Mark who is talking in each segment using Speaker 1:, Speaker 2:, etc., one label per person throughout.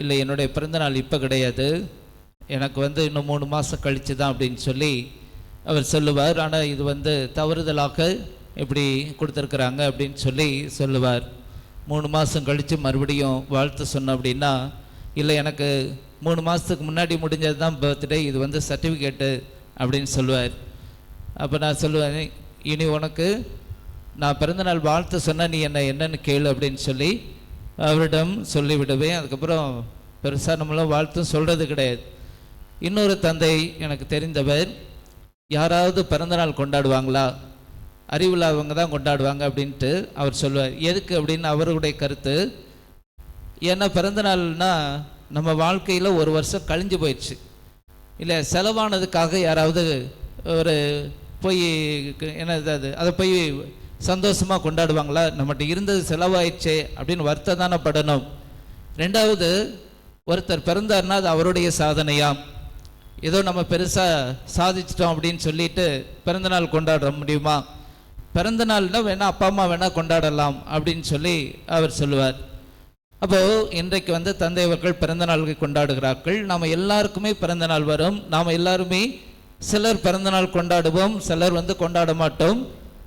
Speaker 1: இல்லை என்னுடைய பிறந்தநாள் இப்போ கிடையாது. எனக்கு வந்து இன்னும் மூணு மாதம் கழித்து தான் அப்படின்னு சொல்லி அவர் சொல்லுவார். ஆனால் இது வந்து தவறுதலாக இப்படி கொடுத்துருக்குறாங்க அப்படின்னு சொல்லி சொல்லுவார். மூணு மாதம் கழித்து மறுபடியும் வாழ்த்து சொன்னோம் அப்படின்னா இல்லை எனக்கு மூணு மாதத்துக்கு முன்னாடி முடிஞ்சது தான் பர்த்டே இது வந்து சர்டிஃபிகேட்டு அப்படின்னு சொல்லுவார். அப்போ நான் சொல்லுவேன் இனி உனக்கு நான் பிறந்தநாள் வாழ்த்து சொன்னால் நீ என்னை என்னன்னு கேளு அப்படின்னு சொல்லி அவரிடம் சொல்லிவிடுவேன் அதுக்கப்புறம் பெருசாக நம்மளும் வாழ்த்தும் சொல்கிறது கிடையாது. இன்னொரு தந்தை எனக்கு தெரிந்தவர் யாராவது பிறந்தநாள் கொண்டாடுவாங்களா? அறிவில்லாதவங்க தான் கொண்டாடுவாங்க அப்படின்ட்டு அவர் சொல்லுவார். எதுக்கு அப்படின்னு அவருடைய கருத்து ஏன்னா பிறந்தநாள்னால் நம்ம வாழ்க்கையில் ஒரு வருஷம் கழிஞ்சு போயிடுச்சு. இல்லை செலவானதுக்காக யாராவது ஒரு போய் என்ன அது? அதை போய் சந்தோஷமாக கொண்டாடுவாங்களா? நம்மகிட்ட இருந்தது செலவாயிடுச்சே அப்படின்னு வருத்தம் தானே படணும். ரெண்டாவது ஒருத்தர் பிறந்தார்னா அது அவருடைய சாதனையாம் ஏதோ நம்ம பெருசாக சாதிச்சிட்டோம் அப்படின்னு சொல்லிட்டு பிறந்தநாள் கொண்டாட முடியுமா? பிறந்தநாள்னால் வேணால் அப்பா அம்மா வேணால் கொண்டாடலாம் அப்படின்னு சொல்லி அவர் சொல்லுவார். அப்போது இன்றைக்கு வந்து தந்தை அவர்கள் பிறந்த நாள்கள் கொண்டாடுகிறார்கள். நாம் எல்லாருக்குமே பிறந்த நாள் வரும். நாம் எல்லாருமே சிலர் பிறந்த நாள் கொண்டாடுவோம் சிலர் வந்து கொண்டாட மாட்டோம்.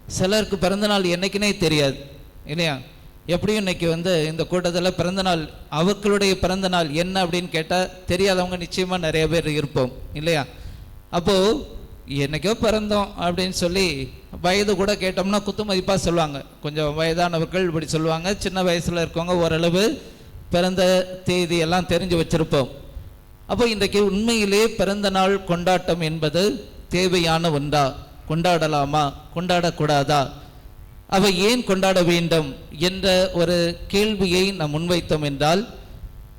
Speaker 1: சிலருக்கு பிறந்தநாள் என்றைக்குனே தெரியாது இல்லையா? எப்படியும் இன்னைக்கு வந்து இந்த கூட்டத்தில் பிறந்த நாள் அவர்களுடைய பிறந்தநாள் என்ன அப்படின்னு கேட்டால் தெரியாதவங்க நிச்சயமாக நிறைய பேர் இருப்போம் இல்லையா? அப்போது என்னைக்கோ பிறந்தோம் அப்படின்னு சொல்லி வயது கூட கேட்டோம்னா குத்து மதிப்பாக சொல்லுவாங்க. கொஞ்சம் வயதானவர்கள் இப்படி சொல்லுவாங்க. சின்ன வயசில் இருக்கவங்க ஓரளவு பிறந்த தேதி எல்லாம் தெரிஞ்சு வச்சிருப்போம். அப்போ இன்றைக்கு உண்மையிலே பிறந்த நாள் கொண்டாட்டம் என்பது தேவையான ஒன்றா? கொண்டாடலாமா? கொண்டாடக்கூடாதா? அவை ஏன் கொண்டாட வேண்டும் என்ற ஒரு கேள்வியை நாம் முன்வைத்தோம் என்றால்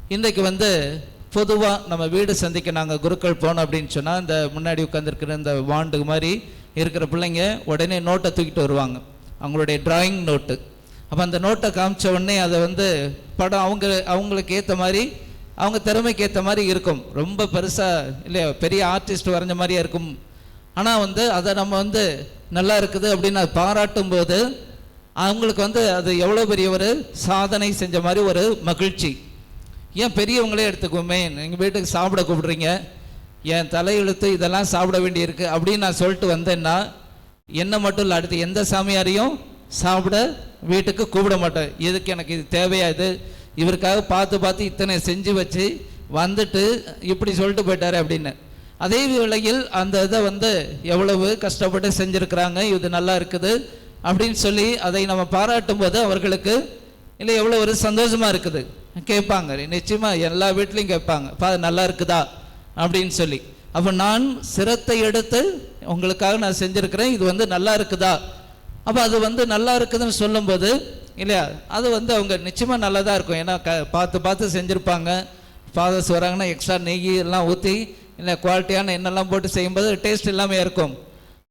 Speaker 1: இன்றைக்கு வந்து பொதுவாக நம்ம வீடு சந்திக்க நாங்கள் குருக்கள் போனோம் அப்படின்னு சொன்னால் இந்த முன்னாடி உட்காந்துருக்கிற இந்த வாண்டு மாதிரி இருக்கிற பிள்ளைங்க உடனே நோட்டை தூக்கிட்டு வருவாங்க. அவங்களுடைய டிராயிங் நோட்டு அப்போ அந்த நோட்டை காமிச்ச உடனே அதை வந்து படம் அவங்க அவங்களுக்கு ஏற்ற மாதிரி அவங்க திறமைக்கு ஏற்ற மாதிரி இருக்கும். ரொம்ப பெருசாக இல்லையா பெரிய ஆர்டிஸ்ட் வரைஞ்ச மாதிரியே இருக்கும். ஆனால் வந்து அதை நம்ம வந்து நல்லா இருக்குது அப்படின்னு அது பாராட்டும் போது அவங்களுக்கு வந்து அது எவ்வளோ பெரிய ஒரு சாதனை செஞ்ச மாதிரி ஒரு மகிழ்ச்சி. ஏன் பெரியவங்களே எடுத்துக்குவோமே எங்கள் வீட்டுக்கு சாப்பிட கூப்பிடுறீங்க என் தலையெழுத்து இதெல்லாம் சாப்பிட வேண்டியிருக்கு அப்படின்னு நான் சொல்லிட்டு வந்தேன்னா என்ன மட்டும் இல்லை அடுத்து எந்த சாமியாரையும் சாப்பிட வீட்டுக்கு கூப்பிட மாட்டேன். இதுக்கு எனக்கு இது தேவையா இது? இவருக்காக பார்த்து பார்த்து இத்தனை செஞ்சு வச்சு வந்துட்டு இப்படி சொல்லிட்டு போயிட்டாரு அப்படின்னு. அதே வேளையில் அந்த இதை வந்து எவ்வளவு கஷ்டப்பட்டு செஞ்சுருக்கிறாங்க இது நல்லா இருக்குது அப்படின்னு சொல்லி அதை நம்ம பாராட்டும் போது அவர்களுக்கு இல்லை எவ்வளோ ஒரு சந்தோஷமாக இருக்குது. கேட்பாங்க. நிச்சயமாக எல்லா வீட்லேயும் கேட்பாங்க. பா நல்லா இருக்குதா? அப்படின்னு சொல்லி. அப்போ நான் சிரத்தை எடுத்து உங்களுக்காக நான் செஞ்சுருக்கிறேன். இது வந்து நல்லா இருக்குதா? அப்போ அது வந்து நல்லா இருக்குதுன்னு சொல்லும்போது இல்லையா அது வந்து அவங்க நிச்சயமாக நல்லா தான் இருக்கும். ஏன்னா க பார்த்து பார்த்து செஞ்சுருப்பாங்க. ஃபாதர்ஸ் வராங்கன்னா எக்ஸ்ட்ரா நெய் எல்லாம் ஊற்றி இல்லை குவாலிட்டியான எண்ணெல்லாம் போட்டு செய்யும்போது டேஸ்ட் எல்லாமே இருக்கும்.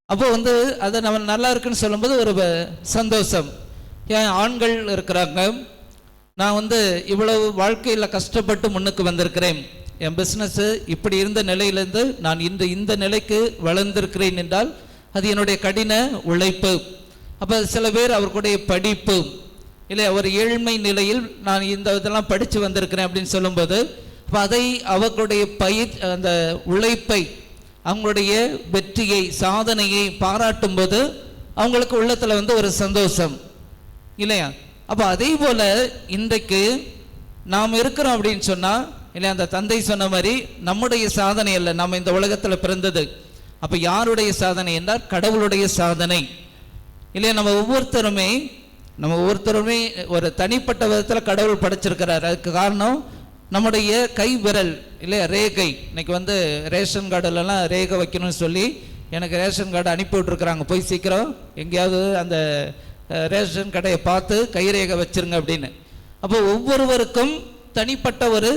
Speaker 1: அப்போ வந்து அதை நம்ம நல்லா இருக்குன்னு சொல்லும்போது ஒரு சந்தோஷம். ஏன் ஆண்கள் இருக்கிறாங்க. நான் வந்து இவ்வளவு வாழ்க்கையில் கஷ்டப்பட்டு முன்னுக்கு வந்திருக்கிறேன். என் பிஸ்னஸ்ஸு இப்படி இருந்த நிலையிலேருந்து நான் இந்த இந்த நிலைக்கு வளர்ந்திருக்கிறேன் என்றால் அது என்னுடைய கடின உழைப்பு. அப்போ சில பேர் அவர்களுடைய படிப்பு. இல்லை ஒரு ஏழ்மை நிலையில் நான் இந்த இதெல்லாம் படித்து வந்திருக்கிறேன் அப்படின்னு சொல்லும்போது அப்போ அதை அவர்களுடைய பயிர் அந்த உழைப்பை அவங்களுடைய வெற்றியை சாதனையை பாராட்டும் போது அவங்களுக்கு உள்ளத்தில் வந்து ஒரு சந்தோஷம். இல்லையா? அப்போ அதே போல் இன்றைக்கு நாம் இருக்கிறோம் அப்படின்னு சொன்னால் இல்லையா அந்த தந்தை சொன்ன மாதிரி நம்முடைய சாதனை அல்ல நம்ம இந்த உலகத்தில் பிறந்தது. அப்போ யாருடைய சாதனை என்றால் கடவுளுடைய சாதனை. இல்லையா நம்ம ஒவ்வொருத்தருமே நம்ம ஒவ்வொருத்தருமே ஒரு தனிப்பட்ட விதத்தில் கடவுள் படைச்சிருக்கிறார். அதுக்கு காரணம் நம்முடைய கை விரல் இல்லையா ரேகை. இன்னைக்கு வந்து ரேஷன் கார்டுலலாம் ரேகை வைக்கணும்னு சொல்லி எனக்கு ரேஷன் கார்டு அனுப்பி விட்ருக்குறாங்க போய் சீக்கிரம் எங்கேயாவது அந்த ரேஷன் கடையை பார்த்து கைரேகை வச்சிருங்க அப்படின்னு. அப்போ ஒவ்வொருவருக்கும் தனிப்பட்ட ஒரு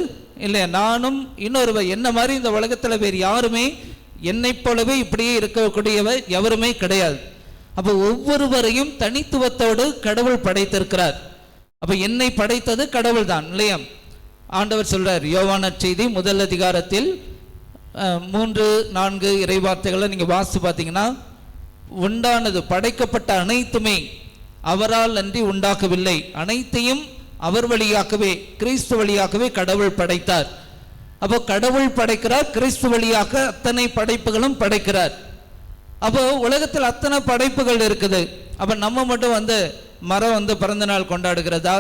Speaker 1: இல்லையா நானும் இன்னொரு என்ன மாதிரி இந்த உலகத்தில் வேறு யாருமே என்னை போலவே இப்படியே இருக்கக்கூடியவர் எவருமே கிடையாது. அப்போ ஒவ்வொருவரையும் தனித்துவத்தோடு கடவுள் படைத்திருக்கிறார். அப்போ என்னை படைத்தது கடவுள் தான் இல்லையா? ஆண்டவர் சொல்கிறார் யோவான செய்தி முதல் அதிகாரத்தில் மூன்று நான்கு இறைவார்த்தைகளை நீங்கள் வாசித்து பார்த்தீங்கன்னா உண்டானது படைக்கப்பட்ட அனைத்துமே அவரால் அன்றி உண்டாக்கவில்லை. அனைத்தையும் அவர் வழியாகவே கிறிஸ்து வழியாகவே கடவுள் படைத்தார். அப்போ கடவுள் படைக்கிறார் கிறிஸ்து வழியாக அத்தனை படைப்புகளும் படைக்கிறார். அப்போ உலகத்தில் அத்தனை படைப்புகள் இருக்குது. அப்போ நம்ம மட்டும் வந்து மரம் வந்து பிறந்த நாள் கொண்டாடுகிறதா?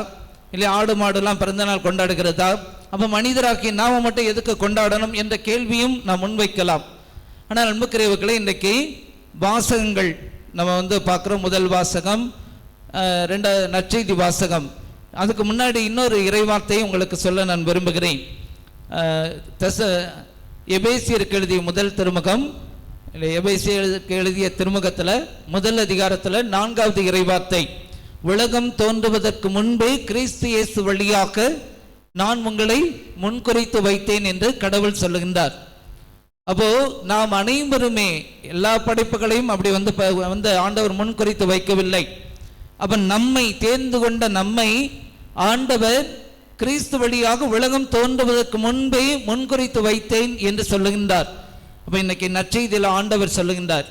Speaker 1: இல்லை ஆடு மாடுலாம் பிறந்த நாள் கொண்டாடுகிறதா? அப்போ மனிதராக்கி நாம மட்டும் எதுக்கு கொண்டாடணும் என்ற கேள்வியும் நாம் முன்வைக்கலாம். ஆனால் அன்புக்குரியவர்களே இன்றைக்கு வாசகங்கள் நம்ம வந்து பார்க்குறோம் முதல் வாசகம் ரெண்டாவது நற்செய்தி வாசகம். அதுக்கு முன்னாடி இன்னொரு இறைவார்த்தையை உங்களுக்கு சொல்ல நான் விரும்புகிறேன். தச எபேசியருக்கு எழுதிய முதல் திருமுகம் இல்லை எபேசியருக்கு எழுதிய திருமுகத்தில் முதல் அதிகாரத்தில் நான்காவது இறைவார்த்தை. உலகம் தோன்றுவதற்கு முன்பே கிறிஸ்து இயேசு வழியாக நான் உங்களை முன்குறித்து வைத்தேன் என்று கடவுள் சொல்லுகின்றார். அப்போ நாம் அனைவருமே எல்லா படைப்புகளையும் அப்படி வந்து ப- வந்து ஆண்டவர் முன்குறித்து வைக்கவில்லை. அப்போ நம்மை தேர்ந்து கொண்ட நம்மை ஆண்டவர் கிறிஸ்து வழியாக உலகம் தோன்றுவதற்கு முன்பே முன்குறித்து வைத்தேன் என்று சொல்லுகின்றார். அப்போ இன்னைக்கு நற்செய்தியில் ஆண்டவர் சொல்லுகின்றார்.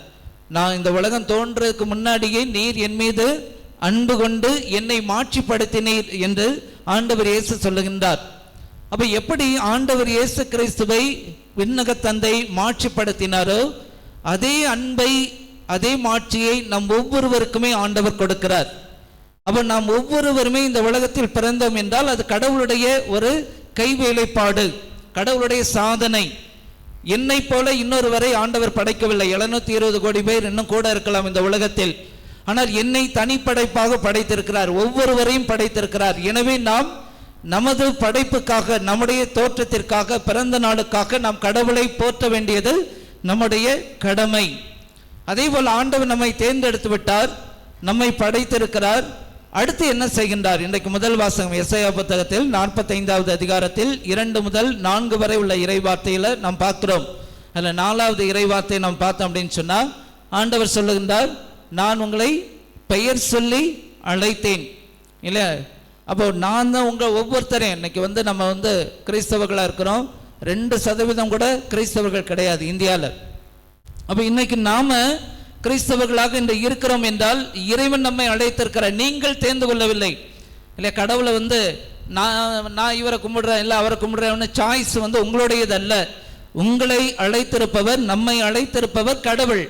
Speaker 1: நான் இந்த உலகம் தோன்றதுக்கு முன்னாடியே நீர் என் மீது அன்பு கொண்டு என்னை மாட்சிப்படுத்தினீர் என்று ஆண்டவர் இயேசு சொல்லுகின்றார். அப்போ எப்படி ஆண்டவர் இயேசு கிறிஸ்துவை விண்ணக தந்தை மாட்சிப்படுத்தினாரோ அதே அன்பை அதே மாட்சியை நம் ஒவ்வொருவருக்குமே ஆண்டவர் கொடுக்கிறார். அப்போ நாம் ஒவ்வொருவருமே இந்த உலகத்தில் பிறந்தோம் என்றால் அது கடவுளுடைய ஒரு கைவேலைப்பாடு கடவுளுடைய சாதனை. என்னை போல இன்னொருவரை ஆண்டவர் படைக்கவில்லை. எழுநூத்தி இருபது கோடி பேர் இன்னும் கூட இருக்கலாம் இந்த உலகத்தில். ஆனால் என்னை தனிப்படைப்பாக படைத்திருக்கிறார் ஒவ்வொருவரையும் படைத்திருக்கிறார். எனவே நாம் நமது படைப்புக்காக நம்முடைய தோற்றத்திற்காக பிறந்த நாளுக்காக நாம் கடவுளை போற்ற வேண்டியது நம்முடைய கடமை. அதே போல் ஆண்டவர் நம்மை தேர்ந்தெடுத்து விட்டார் நம்மை படைத்திருக்கிறார். அடுத்து என்ன செய்கின்றார்? இன்றைக்கு முதல் வாசகம் எஸ்ஐயா புத்தகத்தில் நாற்பத்தைந்தாவது அதிகாரத்தில் இரண்டு முதல் நான்கு வரை உள்ள இறைவார்த்தையில் நாம் பார்க்கிறோம். அதில் நாலாவது இறைவார்த்தையை நாம் பார்த்தோம் அப்படின்னு சொன்னால் ஆண்டவர் சொல்லுகின்றார் நான் உங்களை பெயர் சொல்லி அழைத்தேன். இல்லை? அப்போ நான் தான் உங்கள் ஒவ்வொருத்தரையும் இன்னைக்கு வந்து நம்ம வந்து கிறிஸ்தவர்களாக இருக்கிறோம். ரெண்டு சதவீதம் கூட கிறிஸ்தவர்கள் கிடையாது இந்தியாவில் அப்போ இன்னைக்கு நாம கிறிஸ்தவர்களாக இன்று இருக்கிறோம் என்றால் இறைவன் நம்மை அழைத்திருக்கிற நீங்கள் தேர்ந்து கொள்ளவில்லை. இல்லை கடவுளை வந்து நான் நான் இவரை கும்பிடுறேன் இல்லை அவரை கும்பிடுறேன் சாய்ஸ் வந்து உங்களுடையது அல்ல உங்களை அழைத்திருப்பவர் நம்மை அழைத்திருப்பவர் கடவுள்.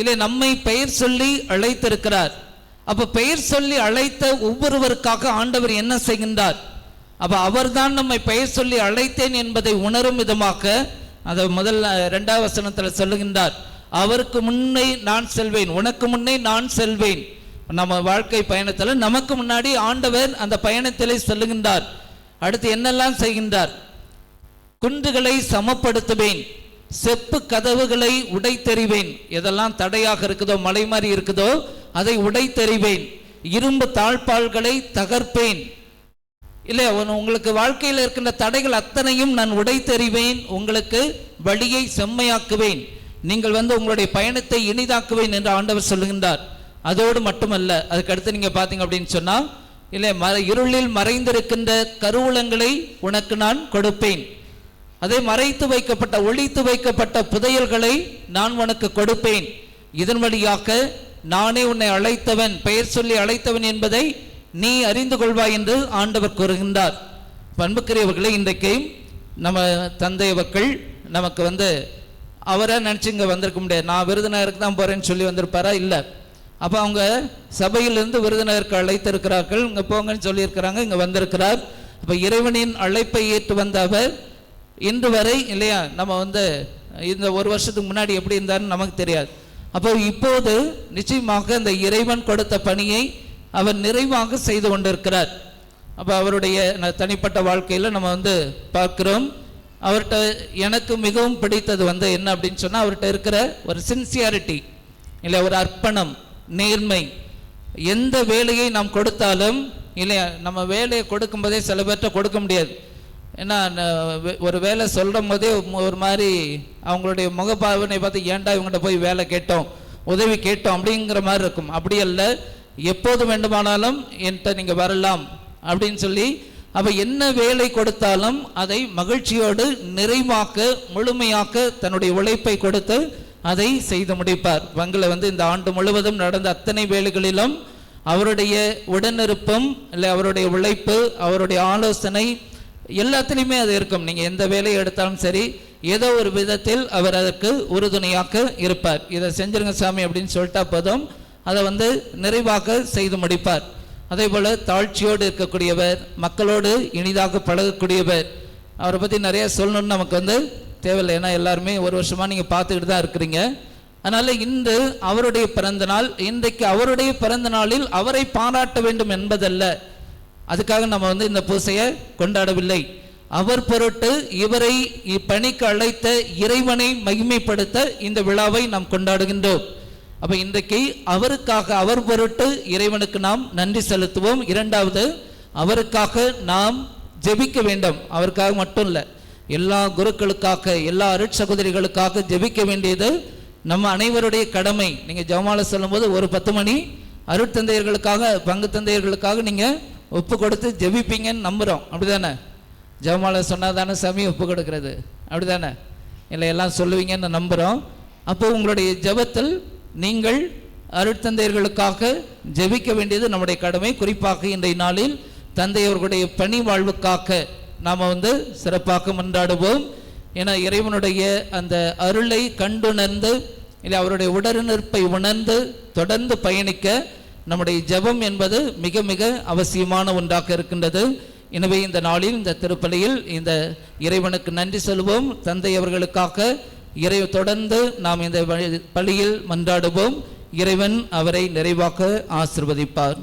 Speaker 1: இல்லை நம்மை பெயர் சொல்லி அழைத்திருக்கிறார். அப்ப பெயர் சொல்லி அழைத்த ஒவ்வொருவருக்காக ஆண்டவர் என்ன செய்கின்றார்? அப்ப அவர்தான் நம்மை பெயர் சொல்லி அழைத்தேன் என்பதை உணரும் விதமாக அதை முதல் இரண்டாவது வசனத்தில் சொல்லுகின்றார். அவருக்கு முன்னே நான் செல்வேன் உனக்கு முன்னே நான் செல்வேன். நம்ம வாழ்க்கை பயணத்தில் நமக்கு முன்னாடி ஆண்டவர் அந்த பயணத்திலே சொல்லுகின்றார். அடுத்து என்னெல்லாம் செய்கின்றார்? குன்றுகளை சமப்படுத்துவேன். செப்பு கதவுகளை உடைத்தெறிவேன். எதெல்லாம் தடையாக இருக்குதோ மலை மாதிரி இருக்குதோ அதை உடைத்தெறிவேன். இரும்பு தாழ்பால்களை தகர்ப்பேன். இல்லை உங்களுக்கு வாழ்க்கையில் இருக்கின்ற தடைகள் அத்தனையும் நான் உடைத்தெறிவேன். உங்களுக்கு வழியை செம்மையாக்குவேன். நீங்கள் வந்து உங்களுடைய பயணத்தை இனிதாக்குவேன் என்று ஆண்டவர் சொல்லுகின்றார். அதோடு மட்டுமல்ல அதுக்கடுத்து நீங்கள் பார்த்தீங்க அப்படின்னு சொன்னால் இல்லை ம இருளில் மறைந்திருக்கின்ற கருவூலங்களை உனக்கு நான் கொடுப்பேன். அதை மறைத்து வைக்கப்பட்ட ஒழித்து வைக்கப்பட்ட புதையல்களை நான் உனக்கு கொடுப்பேன். இதன் வழியாக நானே உன்னை அழைத்தவன் பெயர் சொல்லி அழைத்தவன் என்பதை நீ அறிந்து கொள்வாய் என்று ஆண்டவர் கூறுகின்றார். பண்புக்குரியவர்களே இன்றைக்கு நம்ம தந்தை அவர்கள் நமக்கு வந்து அவரை நினச்சி இங்கே வந்திருக்க முடியாது. நான் விருதுநகருக்கு தான் போகிறேன்னு சொல்லி வந்திருப்பாரா? இல்லை. அப்போ அவங்க சபையிலிருந்து விருதுநகருக்கு அழைத்திருக்கிறார்கள். இங்கே போங்கன்னு சொல்லியிருக்கிறாங்க இங்கே வந்திருக்கிறார். அப்போ இறைவனின் அழைப்பை ஏற்று வந்த அவர் இன்று வரை இல்லையா நம்ம வந்து இந்த ஒரு வருஷத்துக்கு முன்னாடி எப்படி இருந்தாருன்னு நமக்கு தெரியாது. அப்போ இப்போது நிச்சயமாக இந்த இறைவன் கொடுத்த பணியை அவர் நிறைவாக செய்து கொண்டிருக்கிறார். அப்போ அவருடைய ந- தனிப்பட்ட வாழ்க்கையில் நம்ம வந்து பார்க்குறோம். அவர்கிட்ட எனக்கு மிகவும் பிடித்தது வந்து என்ன அப்படின்னு சொன்னால் அவர்கிட்ட இருக்கிற ஒரு சின்சியாரிட்டி இல்லை ஒரு அர்ப்பணம் நேர்மை. எந்த வேலையை நாம் கொடுத்தாலும் இல்லையா நம்ம வேலையை கொடுக்கும்போதே சில பேர்கிட்ட கொடுக்க முடியாது. ஏன்னா ஒரு வேலை சொல்லும் போதே ஒரு மாதிரி அவங்களுடைய முகப்பாவனை பார்த்து ஏன்டா இவங்ககிட்ட போய் வேலை கேட்டோம்? உதவி கேட்டோம்? அப்படிங்கிற மாதிரி இருக்கும். அப்படி அல்ல. எப்போது வேண்டுமானாலும் என்கிட்ட நீங்கள் வரலாம் அப்படின்னு சொல்லி அவள் என்ன வேலை கொடுத்தாலும் அதை மகிழ்ச்சியோடு நிறைவாக்க முழுமையாக்க தன்னுடைய உழைப்பை கொடுத்து அதை செய்து முடிப்பார். வங்கில் வந்து இந்த ஆண்டு முழுவதும் நடந்த அத்தனை வேலைகளிலும் அவருடைய உடனிருப்பும் இல்லை அவருடைய உழைப்பு அவருடைய ஆலோசனை எல்லாத்துலேயுமே அது இருக்கும். நீங்கள் எந்த வேலையை எடுத்தாலும் சரி ஏதோ ஒரு விதத்தில் அவர் அதற்கு உறுதுணையாக இருப்பார். இதை செஞ்சிருங்க சாமி அப்படின்னு சொல்லிட்டா போதும். அதை வந்து நிறைவாக செய்து முடிப்பார். அதே போல் தாழ்ச்சியோடு இருக்கக்கூடியவர் மக்களோடு இனிதாக பழகக்கூடியவர் அவரை பற்றி நிறைய சொல்லணும்னு நமக்கு வந்து தேவையில்லை. ஏன்னா எல்லாருமே ஒரு வருஷமாக நீங்கள் பார்த்துக்கிட்டு தான் இருக்கிறீங்க. அதனால் இன்று அவருடைய பிறந்த நாள் இன்றைக்கு அவருடைய பிறந்த நாளில் அவரை பாராட்ட வேண்டும் என்பதல்ல. அதுக்காக நம்ம வந்து இந்த பூசையை கொண்டாடவில்லை. அவர் பொருட்டு இவரை இப்பணிக்கு அழைத்த இறைவனை மகிமைப்படுத்த இந்த விழாவை நாம் கொண்டாடுகின்றோம். அப்போ இன்றைக்கு அவருக்காக அவர் பொருட்டு இறைவனுக்கு நாம் நன்றி செலுத்துவோம். இரண்டாவது அவருக்காக நாம் ஜெபிக்க வேண்டும். அவருக்காக மட்டும் இல்லை எல்லா குருக்களுக்காக எல்லா அருட்சகோதரிகளுக்காக ஜெபிக்க வேண்டியது நம்ம அனைவருடைய கடமை. நீங்கள் ஜெபமாலை சொல்லும்போது ஒரு பத்து மணி அருட்தந்தையர்களுக்காக பங்கு தந்தையர்களுக்காக நீங்கள் ஒப்பு கொடுத்து ஜெபிப்பீங்கன்னு நம்புகிறோம் அப்படிதானே? ஜெபமாலை சொன்னால் தானே சாமி ஒப்பு கொடுக்கிறது அப்படிதானே? இல்லை எல்லாம் சொல்லுவீங்கன்னு நம்புகிறோம் அப்போ உங்களுடைய ஜெபத்தில் நீங்கள் அருட்தந்தையர்களுக்காக ஜெபிக்க வேண்டியது நம்முடைய கடமை. குறிப்பாக இன்றைய நாளில் தந்தையவர்களுடைய பணி வாழ்வுக்காக நாம் வந்து சிறப்பாக மன்றாடுவோம். ஏன்னா இறைவனுடைய அந்த அருளை கண்டுணர்ந்து இல்லை அவருடைய உடனிருப்பை உணர்ந்து தொடர்ந்து பயணிக்க நம்முடைய ஜெபம் என்பது மிக மிக அவசியமான ஒன்றாக இருக்கின்றது. எனவே இந்த நாளில் இந்த திருப்பலியில் இந்த இறைவனுக்கு நன்றி சொல்வோம். தந்தை அவர்களுக்காக இறை தொடர்ந்து நாம் இந்த பள்ளியில் மன்றாடுவோம். இறைவன் அவரை நிறைவாக்க ஆசிர்வதிப்பார்.